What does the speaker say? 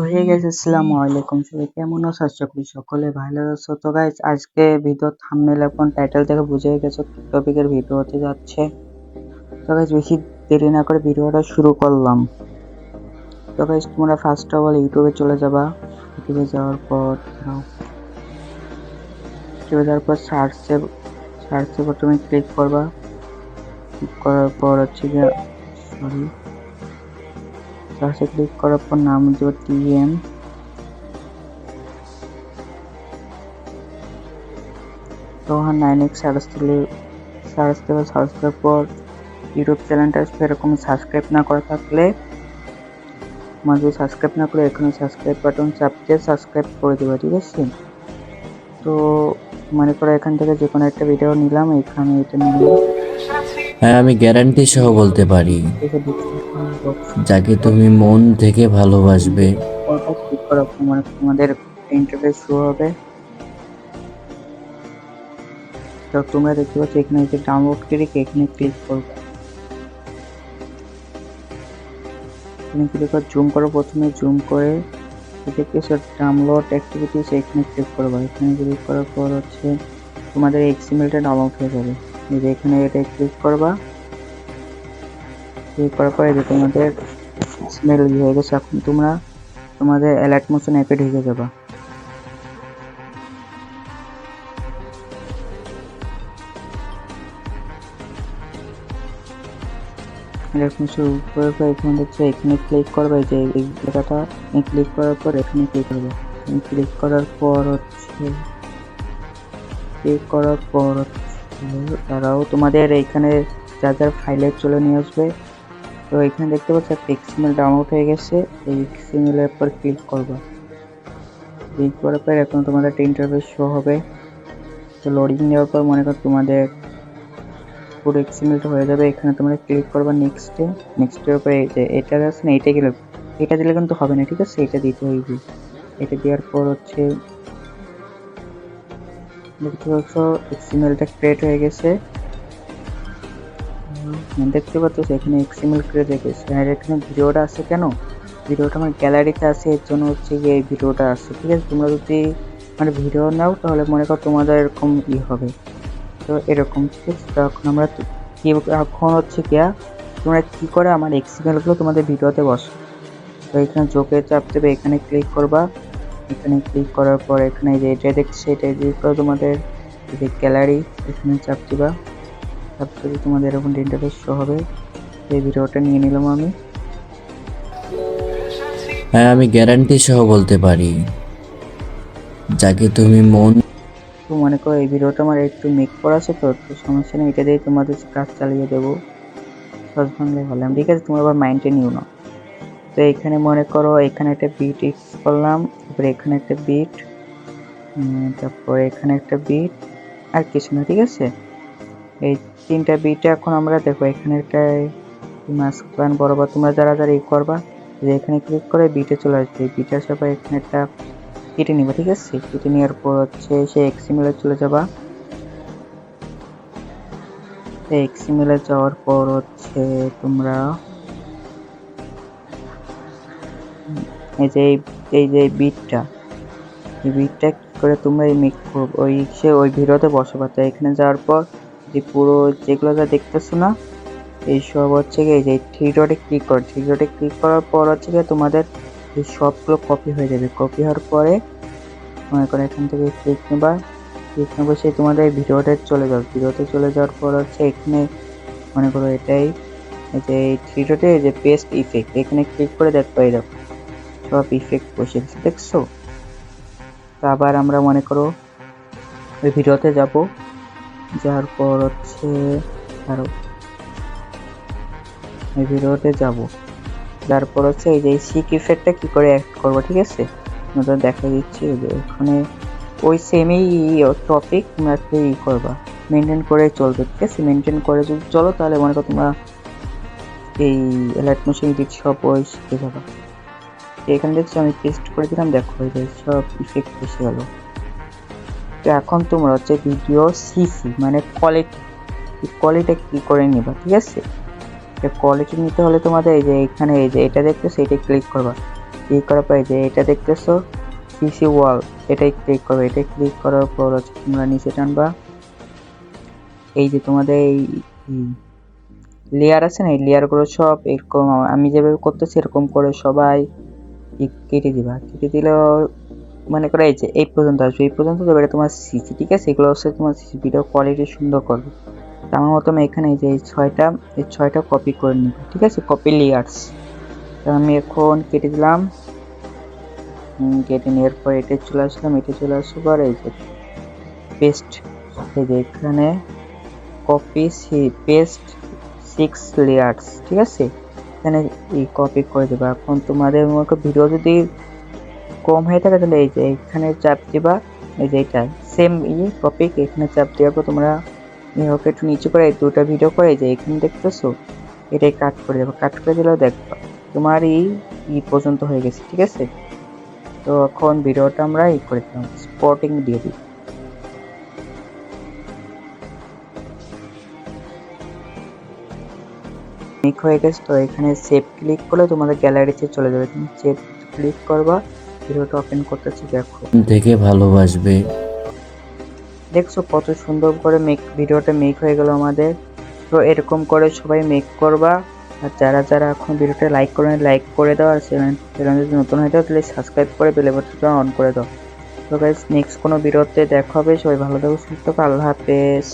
হয়ে গেছে আসসালামু আলাইকুম। সবাই কেমন আছো? আশা করি সকলে ভালো আছো। তো গাইস আজকে ভিডিও থাম্বনেল এবং টাইটেল থেকে বুঝে গেছো টপিকের ভিডিও হতে যাচ্ছে। তো গাইস বেশি দেরি না করে ভিডিওটা শুরু করলাম। তো গাইস তোমরা ফার্স্ট অফ অল ইউটিউবে চলে যাবা। ইউটিউবে যাওয়ার পর ইউটিউবে যাওয়ার পর সার্চে সার্চে তুমি ক্লিক করবা। ক্লিক করার পর হচ্ছে গিয়ে সরি সার্চে ক্লিক করার পর নাম দেবো TM Rohan nine X search দিলে সার্চ দেবো সার্চ দেওয়ার পর ইউটিউব চ্যানেলটা আসবে এরকম সাবস্ক্রাইব না করা থাকলে যদি সাবস্ক্রাইব না করে এখানে সাবস্ক্রাইব বাটন চাপ দিয়ে সাবস্ক্রাইব করে দেবো ঠিক আছে? তো মনে করো এখান থেকে যে কোনো একটা ভিডিও নিলাম এখানে এটা নিলাম। হ্যাঁ আমি গ্যারান্টি সহ বলতে পারি। যাকে তুমি মন থেকে ভালোবাসবে। তোমাদের ইন্টারফেস শো হবে। তো তোমরা দেখতে পাচ্ছ, এখানে যে ডাউনলোড ক্লিক এখানে ক্লিক করবে। এখানে ক্লিক করে জুম করো প্রথমে জুম করে দেখতে ডাউনলোড অ্যাক্টিভিটিস এখানে ক্লিক করবে। এখানে ক্লিক করার পর হচ্ছে তোমাদের এক্সিমেলটা ডাউনলোড হয়ে যাবে। এখানে এটা ক্লিক করবা। করার পরে তোমাদের স্মেল হয়ে গেছে। এখন তোমরা তোমাদের অ্যালার্ট মোশন অ্যাপে ঢুকে যাবা। এখানে দেখছ, এখানে ক্লিক করবে যে এই জায়গাটা ক্লিক করার পর এখানে ক্লিক করবে। ক্লিক করার পর হচ্ছে ক্লিক করার পর তারাও তোমাদের এইখানে যা যা ফাইলে চলে নিয়ে আসবে তো এখানে দেখতে পাচ্ছ একটা এক্সিমেল ডাউনলোড হয়ে গেছে। এই এক্সিমেলের উপর ক্লিক করবা। ক্লিক করার পর এখন তোমাদের একটা ইন্টারফেস শো হবে। তো লোডিং নেওয়ার পর মনে করো তোমাদের পুরো এক্সিমেলটা হয়ে যাবে। এখানে তোমরা ক্লিক করবা নেক্সটে নেক্সটের উপরে যে এটা আছে না, এটা গেলে, এটা দিলে কিন্তু হবে না, ঠিক আছে? এটা দিতে হইবে এটা দেওয়ার পর হচ্ছে দেখতে পাচ্ছ এক্সিমেলটা ক্রিয়েট হয়ে গেছে। দেখতে পাচ্ছ এখানে এক্সিমেল হয়ে গেছে। আর এখানে ভিডিওটা আছে কেন? ভিডিওটা আমার গ্যালারিতে আছে, এর জন্য হচ্ছে গিয়ে এই ভিডিওটা আছে, ঠিক আছে? তোমরা যদি মানে ভিডিও নাও, তাহলে মনে করো তোমাদের এরকম ই হবে। তো এরকম, ঠিক আছে? তো এখন আমরা কি, এখন হচ্ছে গিয়া তোমরা কি করে আমার এক্সিমেলগুলো তোমাদের ভিডিওতে বসো তো এখানে চোখে চাপ দেবে, এখানে ক্লিক করবা। এখানে ক্লিক করার পর এখানে যে এটা দেখছে এটা ক্লিক করে তোমাদের যে গ্যালারি এখানে চাপ দিবা। দিলে তোমাদের এরকম ইন্টারফেস শো হবে। এই ভিডিওটা নিয়ে নিলাম আমি। হ্যাঁ আমি গ্যারান্টি সহ বলতে পারি। যাকে তুমি মন তো মনে করো এই ভিডিওটা আমার একটু মেক করা আছে তো তো সমস্যা নেই এটা দিয়ে তোমাদের কাজ চালিয়ে দেবো। সহজ বাংলায় বললাম ঠিক আছে তোমরা আবার মাইন্ডে নিও না। তো এখানে মনে করো এখানে একটা বিট এক্স করলাম তারপরে এখানে একটা বিট তারপরে এখানে একটা বিট আর কিছু না ঠিক আছে? এই তিনটা বিট এখন আমরা দেখো এখানে একটা মাস্ক প্ল্যান বরাবর তোমরা যারা যারা এই করবা, যে এখানে ক্লিক করে বিটে চলে আসবে। বিটে আসার এখানে একটা কেটে নিবা, ঠিক আছে? কেটে নেওয়ার পর হচ্ছে সে এক্সিমেলে চলে যাবা। এক্সিমেলে যাওয়ার পর হচ্ছে তোমরা এই যে, এই- যে বিটটা এই বিটটা করে তোমরা এই মেক ওই সে ওই ভিডিওতে বসবা। তো এখানে যাওয়ার পর যে পুরো যেগুলো যা দেখতেছো না, এই সব হচ্ছে গিয়ে এই যে থ্রি ডটে ক্লিক করো। থ্রি ডটে ক্লিক করার পর হচ্ছে গিয়ে তোমাদের এই সবগুলো কপি হয়ে যাবে। কপি হওয়ার পরে মনে করো এখান থেকে ক্লিক নেবা। ক্লিক নেব সেই তোমাদের এই ভিডিওতে চলে যাও ভিডিওতে চলে যাওয়ার পর হচ্ছে এখানে মনে করো এটাই, এই যে এই থ্রি ডটে যে পেস্ট ইফেক্ট এখানে ক্লিক করে দেখো, এই দেখো, সব ইফেক্ট বসে দেখছ? আবার আমরা মনে করো ওই ভিডিওতে যাব। যাওয়ার পর হচ্ছে আরও এই ভিডিওতে যাব। তারপর হচ্ছে এই যে সিক ইফেক্টটা কি করে অ্যাড করব, ঠিক আছে? তোমাদের দেখা দিচ্ছি যে এখানে ওই সেমই টপিক তোমরা ই করবা মেনটেন করে চলবে, ঠিক আছে? মেনটেন করে যদি চলো তাহলে মনে করো তোমরা এই অ্যালার্ট মেশিন দিচ্ছ সব ওই শিখে যাবে। তো এখানে দেখছি আমি টেস্ট করে দিলাম, দেখো এই সব ইফেক্ট এসে গেল। তো এখন তোমরা হচ্ছে ভিডিও সিসি মানে কোয়ালিটি কোয়ালিটি কি করে নিবা, ঠিক আছে? কোয়ালিটি নিতে হলে তোমাদের এই যে এখানে এই যে এটা দেখতেছো, এটা ক্লিক করবা। ক্লিক করার পরে যে এটা দেখতেছো সিসি ওয়াল এটাই ক্লিক করবে। এটাই ক্লিক করার পর হচ্ছে তোমরা নিচে টানবা। এই যে তোমাদের এই লেয়ার আছে না, এই লেয়ারগুলো সব এরকম, আমি যেভাবে করতেছি এরকম করে সবাই কেটে দিবা। কেটে দিলেও মনে করে এই যে, এই পর্যন্ত আসবে। এই পর্যন্ত তো এবারে তোমার সিসি ঠিক আছে? এগুলো হচ্ছে তোমার সিসি ভিডিও কোয়ালিটি সুন্দর করবে। আমার মতো আমি এখানে এই যে, এই ছয়টা এই ছয়টা কপি করে নিব, ঠিক আছে? কপি লেয়ার্স আমি এখন কেটে দিলাম। কেটে নেওয়ার পর এটা চলে আসলাম, এটা চলে আসার পর এই যে পেস্ট এই যে এখানে copy C paste six layers ঠিক আছে? এখানে এই কপি করে দেবা। এখন তোমাদের মনে ভিডিও যদি কম হয়ে থাকে, তাহলে এই যে এখানে চাপ দিবা, এই যে এটা সেম ইয়ে টপিক এখানে চাপ দেওয়ার পর তোমরা এভাবে একটু নিচু করে দুটো ভিডিও করে যে এখানে দেখতেছো, এটাই কাট করে দেবো। কাট করে দিলেও দেখবা, তোমার এই ই পর্যন্ত হয়ে গেছে, ঠিক আছে? তো এখন ভিডিওটা আমরা ই করে দিলাম স্পটিং দিয়ে দিই। হয়ে গেছে, তো এখানে সেভ ক্লিক করলে তোমাদের গ্যালারিতে চলে যাবে। তুমি সেভ ক্লিক করবা ভিডিওটা ওপেন করতেছি দেখো। দেখে ভালোবাসবে। দেখছ কত সুন্দর করে মেক ভিডিওটা মেক হয়ে গেল আমাদের। তো এরকম করে সবাই মেক করবা। আর যারা যারা এখন ভিডিওটা লাইক করে লাইক করে দাও। আর চ্যানেল যদি নতুন হয়ে যাও তাহলে সাবস্ক্রাইব করে বেল বাটনটা অন করে দাও। তো গাইস নেক্সট কোনো ভিডিওতে দেখা হবে। সবাই ভালো থাকো সুস্থ থাকো। আল্লাহ হাফেজ।